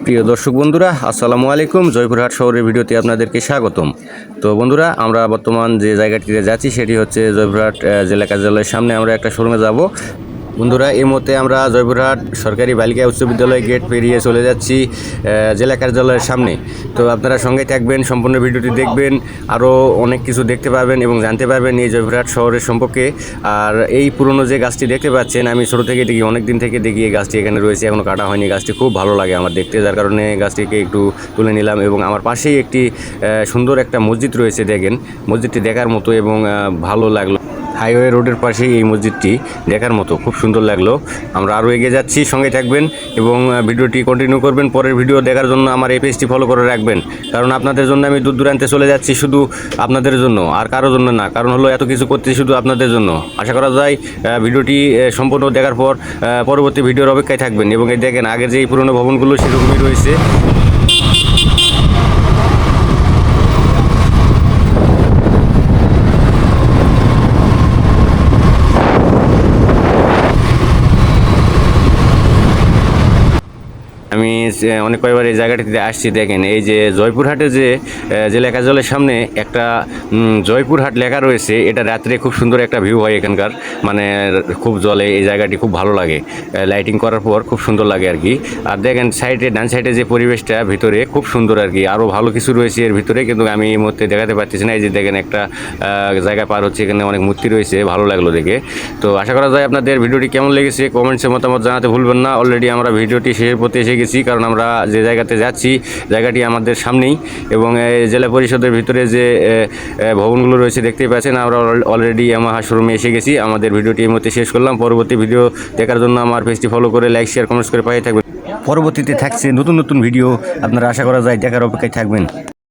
প্রিয় দর্শক বন্ধুরা, আসসালামু আলাইকুম। জয়পুরহাট শহরের ভিডিওতে আপনাদেরকে স্বাগতম। তো বন্ধুরা, আমরা বর্তমান যে জায়গাটিতে যাচ্ছি, সেটি হচ্ছে জয়পুরহাট জেলা কার্যালয়ের সামনে আমরা একটা শোরুমে যাব। বন্ধুরা, এই মুহূর্তে আমরা জয়পুরহাট সরকারি বালিকা উচ্চ বিদ্যালয় গেট পেরিয়ে চলে যাচ্ছি জেলা কার্যালয়ের সামনে। তো আপনারা সঙ্গে থাকবেন, সম্পূর্ণ ভিডিওটি দেখবেন, আরও অনেক কিছু দেখতে পাবেন এবং জানতে পারবেন এই জয়পুরহাট শহরের সম্পর্কে। আর এই পুরনো যে গাছটি দেখতে পাচ্ছেন, আমি ছোটো থেকে দেখি, অনেক দিন থেকে দেখি, এই গাছটি এখানে রয়েছে এখনও কাটা হয়নি, গাছটি খুব ভালো লাগে আমার দেখতে, যার কারণে গাছটিকে একটু তুলে নিলাম এবং আমার পাশেই একটি সুন্দর একটা মসজিদ রয়েছে, দেখেন, মসজিদটি দেখার মতো এবং ভালো লাগল। হাইওয়ে রোডের পাশেই এই মসজিদটি দেখার মতো। খুব সুন্দর লাগল। আমরা আরও এগিয়ে যাচ্ছি, সঙ্গে থাকবেন এবং ভিডিওটি কন্টিনিউ করবেন। পরের ভিডিও দেখার জন্য আমার এই পেজটি ফলো করে রাখবেন। কারণ আপনাদের জন্য আমি দূর দূরান্তে চলে যাচ্ছি শুধু আপনাদের জন্য, আর কারোর জন্য না। কারণ হলো এত কিছু করতে শুধু আপনাদের জন্য। আশা করা যায় ভিডিওটি সম্পূর্ণ দেখার পর পরবর্তী ভিডিওর অপেক্ষায় থাকবেন। এবং এই দেখেন, আগের যে এই পুরনো ভবনগুলো সেরকমই রয়েছে। আমি অনেক কয়েকবার এই জায়গাটিতে আসছি দেখেন। এই যে জয়পুরহাটে যে আহ, জেলা কার্যালয়ের সামনে একটা জয়পুরহাট লেখা রয়েছে এটা রাত্রে খুব সুন্দর একটা ভিউ হয় এখানকার। মানে খুব জলে এই জায়গাটি খুব ভালো লাগে। লাইটিং করার পর খুব সুন্দর লাগে আর কি। আর দেখেন সাইডে ডান সাইডে যে পরিবেশটা ভিতরে খুব সুন্দর আর কি। আরও ভালো কিছু রয়েছে এর ভিতরে কিন্তু আমি এই মুহূর্তে দেখাতে পারতেছি না। এই যে দেখেন একটা জায়গা পার হচ্ছে এখানে অনেক মূর্তি রয়েছে ভালো লাগল দেখে। তো আশা করা যায় আপনাদের ভিডিওটি কেমন লেগেছে কমেন্টসে মতামত জানাতে ভুলবেন না। অলরেডি আমরা ভিডিওটি শেষের পথে এসে গেছি, কারণ আমরা যে জায়গাতে যাচ্ছি, জায়গাটি আমাদের সামনেই এবং জেলা পরিষদের ভিতরে যে ভবনগুলো রয়েছে দেখতেই পাচ্ছেন, আমরা অলরেডি আমার হাসরুমে এসে গেছি। আমাদের ভিডিওটি এই মধ্যে শেষ করলাম। পরবর্তী ভিডিও দেখার জন্য আমার পেজটি ফলো করে লাইক শেয়ার কমেন্টস করে পাই থাকবেন। পরবর্তীতে থাকছে নতুন নতুন ভিডিও আপনারা আশা করা যায় দেখার অপেক্ষায় থাকবেন।